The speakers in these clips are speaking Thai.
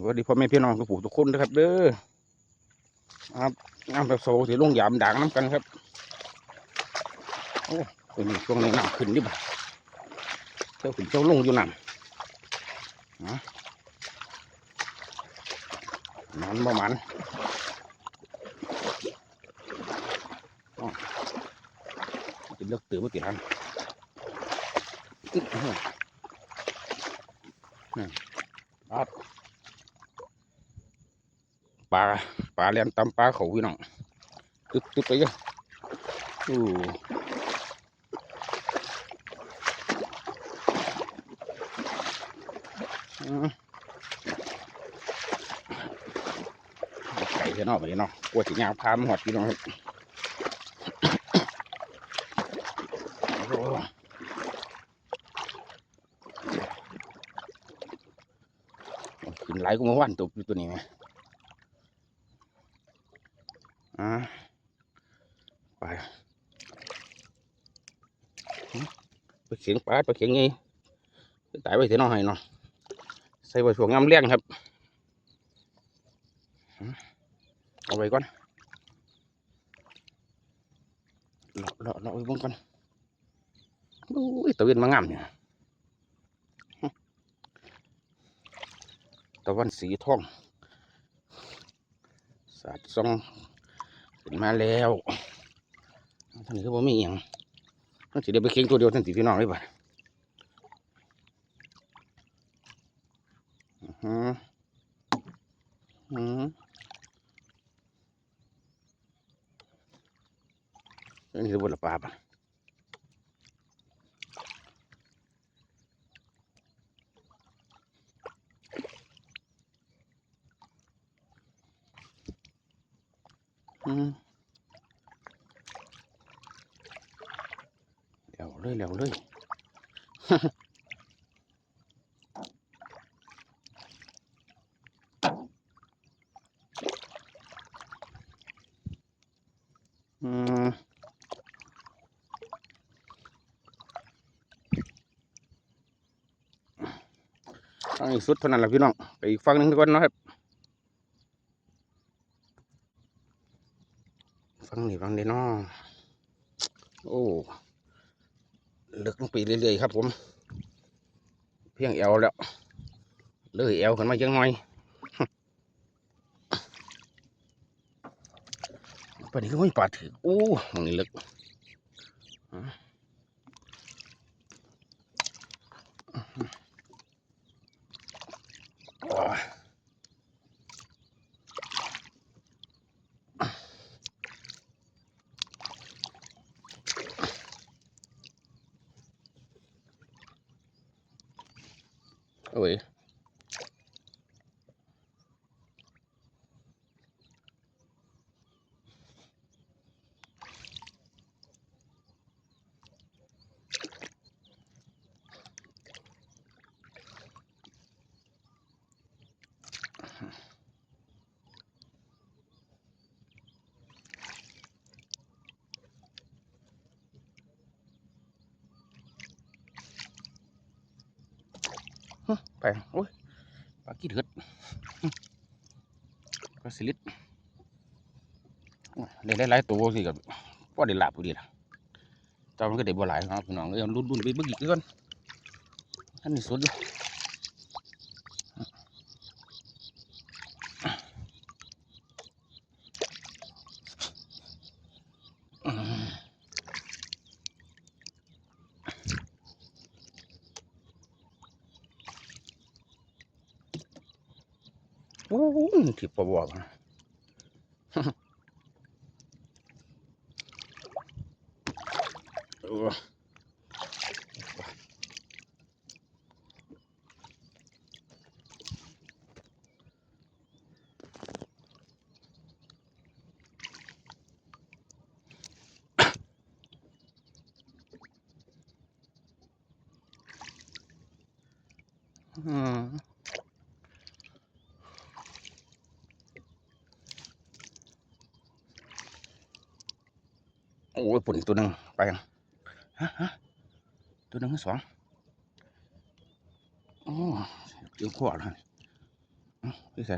สวัสดีพ่อแม่พี่น้องทุกผู้ทุกคนนะครับ เด้อครับน้ำแบบโซ่ที่ลงยามด่างน้ำกันครับโอ้ตัวนี้ช่วงนี้น้ำขึ้นดิบ่ะเจ้าขึ้นเจ้าลงอยู่น้ำนะมันบ่มันอ้อจะเลือกตื่นเมื่อกี้ทันอื้อหือนี่ครับ ปลาปลาเลียนตำปลาเขาพี่น้องตึ๊บตึ๊บไปเยอะอู้ไก่เท่านอกไปเนาะกลัวสิยางพามหอดพี่น้องครับขึ้นไหลกูเมื่อวานตัวตัวนี้ไหม อ่าไปไปเขียงปลาไปเขียงไงไตายไปเสียน้อยเนาะใส่ไว้ช่วงงามเลี้ยงครับเอาไว้ก่อนเลาะเลาะเลาะไว้เบนก่อนโอ้ยตะเวนมางามเนี่ยตะวันสีทองสาดซอง ขึ้นมาแล้วท่านนี้ก็บ่มีอย่างท่านสิเดี๋ยวไปเค็งตัวเดียวท่านสิพี่น้องเลยบ่ะอือหืออืออันนี้คือบทละปลาป่ะ อืมเร็วเลยเร็วเลยอืมอันนี้สุดเท่านั้นแหละพี่น้องไปอีกฝั่งหนึงดีกว่าเนาะครับ ฟังนี่ฟังนี่เนาะโอ้ลึกลงไปเรื่อยๆครับผม เพียงเอวแล้วเลยเอวขึ้นมาจังหน่อยปนี้ก็ไม่ปลาถือโอ้ตรงนี้ลึกอะโอ้ ย ไปโอ้ยปลากี้เถิดปลาสิลิดเล่นได้หลายตัวสิกับพ่อเด็ดหลับพอดีล่ะแต่มันก็เด็ดบ่หลายครับพี่น้องเอ้ยรุ่นรุ่นไปเบิ่งอีกก่อนอันนี้สดอยู่ โอ้ยที่ อกนะเอออืมโอ้ยปุ่นตัวหนึ่งไปยังฮะฮะตัวหนึ่งสองโอ้เจียวขวดเลยพี่ใส่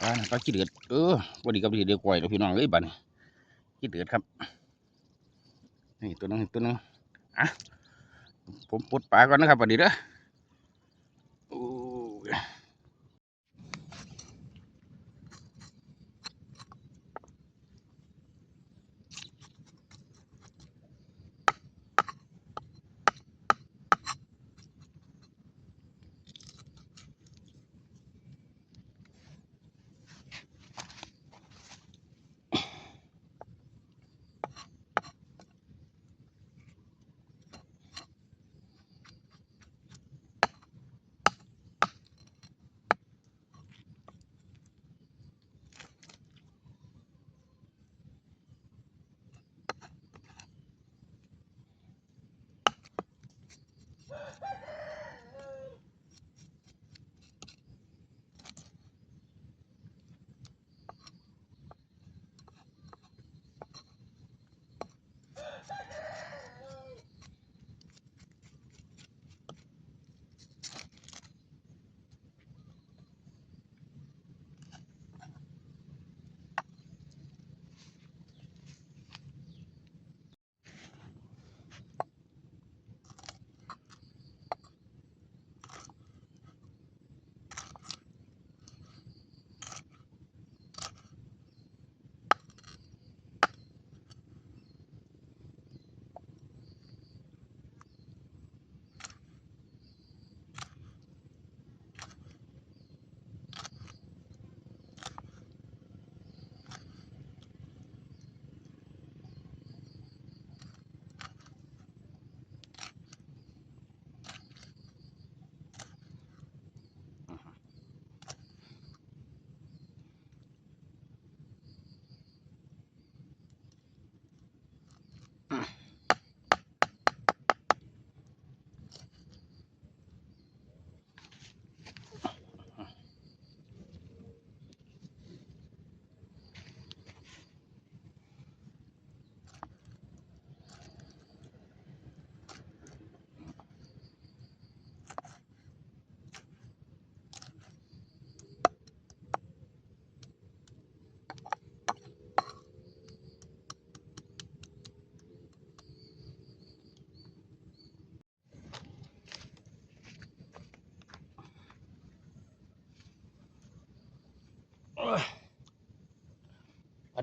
ปลาน่ะปลาขี้เดือดเออวันนี้กับที่เดือดกวยแล้วพี่น้องเอ้ยบัดนขี้เดือดครับ นี่ตัวนึงตัวนึงอะผมปลดปลาก่อนนะครับบัดนี้เด้อ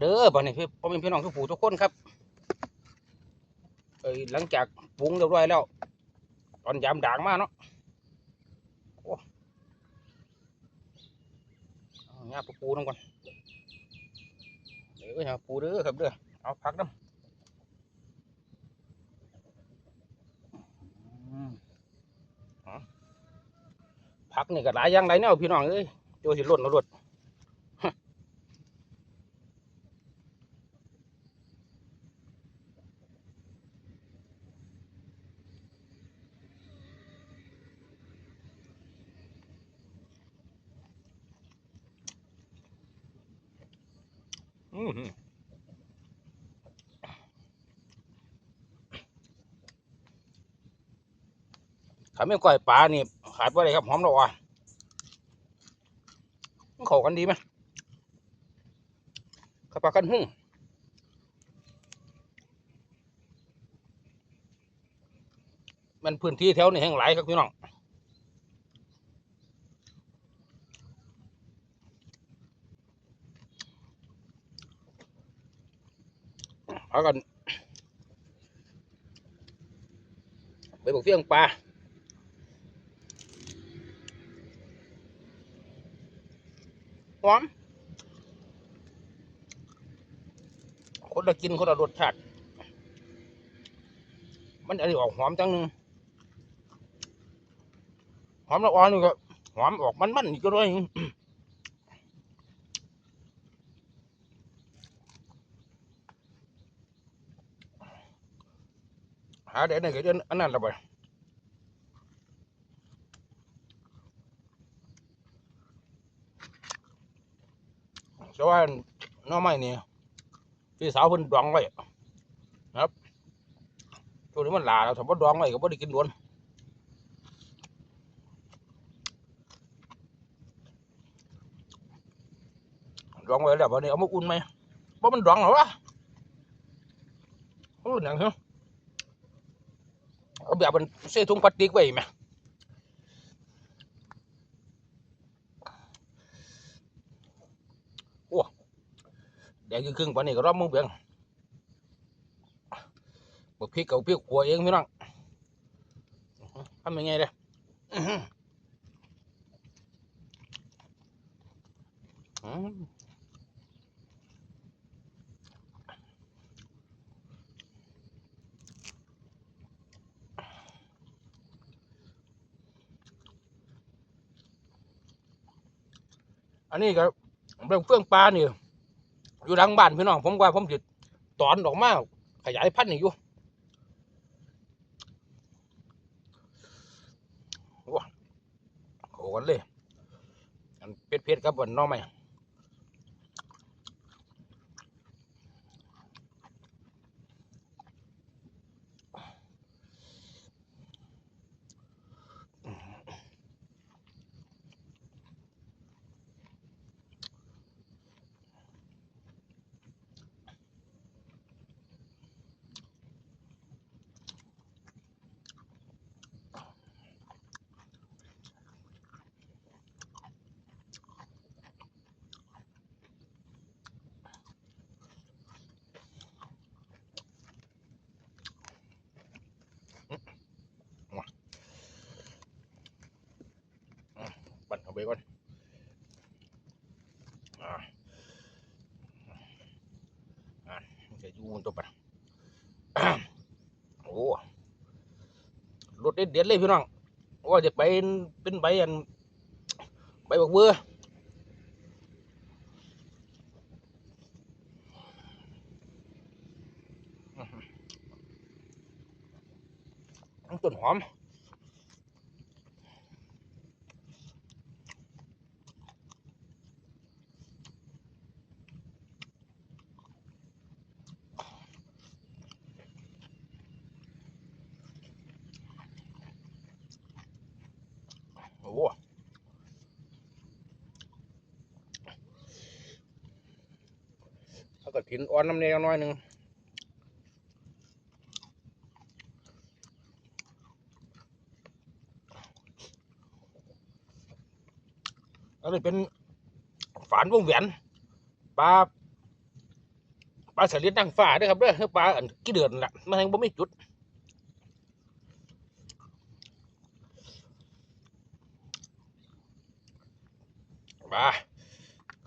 เด้อบัดนี้พี่พ่อแม่พี่น้องทุกผู้ทุกคนครับเอ้ยหลังจากปรุงเรียบร้อยแล้ว ตอนยามด่างมาเนาะโอ้เอาปูน้ำก่อนเด้อหญ้าปูเด้อครับเด้อเอาพักน้ำพักนี่ก็หลายอย่างหลายแนวพี่น้องเอ้ยโจสิล้นเอารถ ขาไม่ก่อยปลานี่ขาดว่าอะไรครับหอมดอกอะเข้ากันดีไหมข้าวปลากันหุ่งมันพื้นที่แถวนี้แห่งหลายครับพี่น้อง เอากันไปบุกเฟี้ยงปลาหอม คนละกินคนละรสชาติมันอันนี้ออกหอมจังหนึงหอมละอ่อนนี่ก็หอมออกมันๆอีกก็ด้วย หาเดี๋ยวนี้ก็อันนั้นละไปแต่ว่าน้อไม้นี่พี่สาวเพิ่นดองไว้ครับตัวนี้มันหลาเราสมมติดองไว้ก็ไม่ได้กินด้วนดองไว้แล้ววันนี้เอามาอุ่นไหมเพราะมันดองเหรอวะโอ้หนังเหรอ แบบมันใส่ถุงพลาสติกไว้ไหมโอ้แดงครึ่งๆปานนี้ก็รอบมือเบียงบกพริกกับพริกขัวเองพี่น้องทำยังไงเด้อออืม นนี้ก็เป็นเฟื่องปลาเนี่ยอยู่หลังบ้านพี่น้องผมว่าผมจะตอนออกมาขยายพันธุ์นี่อยู่ว้าโหกันเลย อันเป็ดเพชรกับวันน้องไหม ไปก่อนอ่าอ่ามันจะอยู่บนตัวปัดโอ้รถเด็ดๆเลยพี่น้องว่าจะไปเป็นใบอันใบบักเบือต้นหอม โอ้โห กิดถินอ่อนน้ำเนยน้อยหนึ่งอันนี้เป็นฝานวงแหวนปลาปลาสลิดนางฟ้าด้วยครับเด้อคือปลาอันกี่เดือนละมันยังบ่มีจุดมา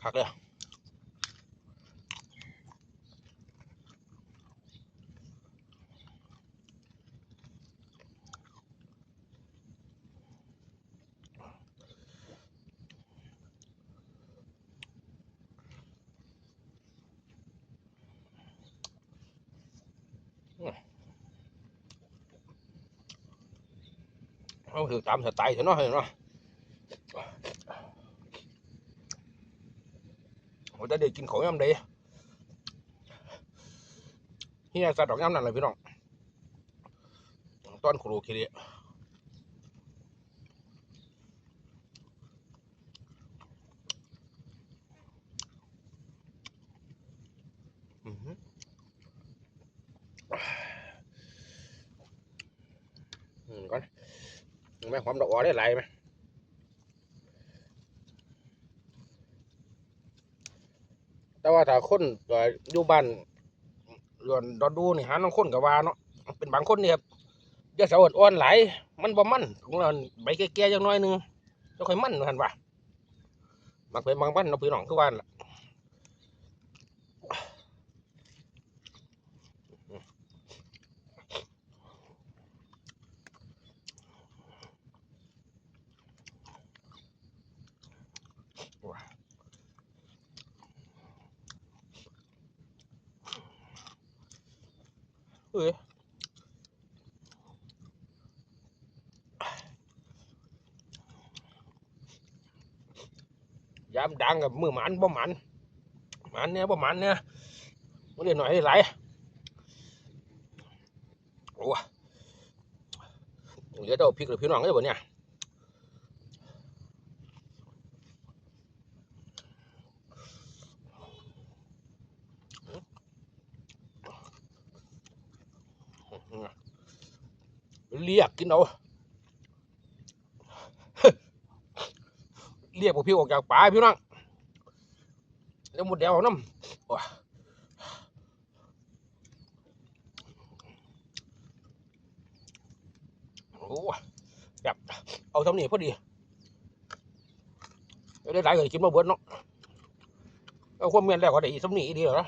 คักเลย เอาถือตามสไตล์เถอะเนาะเห็นเนาะผมจะได้กินของยำใดเฮียสัตว์ดอกยำนั่นเลยพี่น้องต้อนโคโรคิริอื้อหืออืมก่อน แม่ความดอกอ้อได้ไหลายไหมแต่ว่าถ้าคนอยู่บ้านเรือนดอนดูนี่หาน้องคนกับว่าเนาะเป็นบางคนเนี่ยครับจะเสาอ่อนๆหลมันบ่มันของเราใบแก่ๆจังน้อยนึงจะค่อยมันหันว่ามักเป็นบางบ้านเนาพี่น้องคือว่านล่ะ เอ้ยยามดังกับมือหมันบ่หมันหมันเนี่ยบ่หมันเนี่ยมันเรียนหน่อยได้หลโอ้เดี๋ยวเดาพริกหรือพี่น้องได้บ่เนี่ย เรียกกินเอาเรียกพวกพี่ออกจากป่าพี่น้องแล้วหมดเดียวน้ำโอ้แบบเอาทำนี่พอดีไม่ได้หลายเลยกินมาเบิดเนาะเอาความเมียนแล้วก็ได้อีกทำนี่ดีเหรอ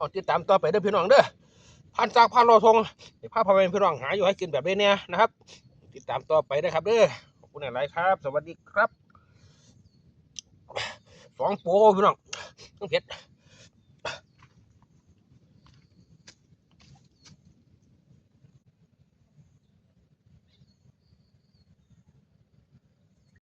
เอาติดตามต่อไปเด้อพี่น้องเด้อพันจากพันรอทงเดี๋ยวพาพ่อแม่พี่น้องหาอยู่ให้กินแบบนี้เนี่ยนะครับ ติดตามต่อไปนะครับเด้อขอบคุณหลายครับ สวัสดีครับสองโปรพี่น้องต้องเผ็ด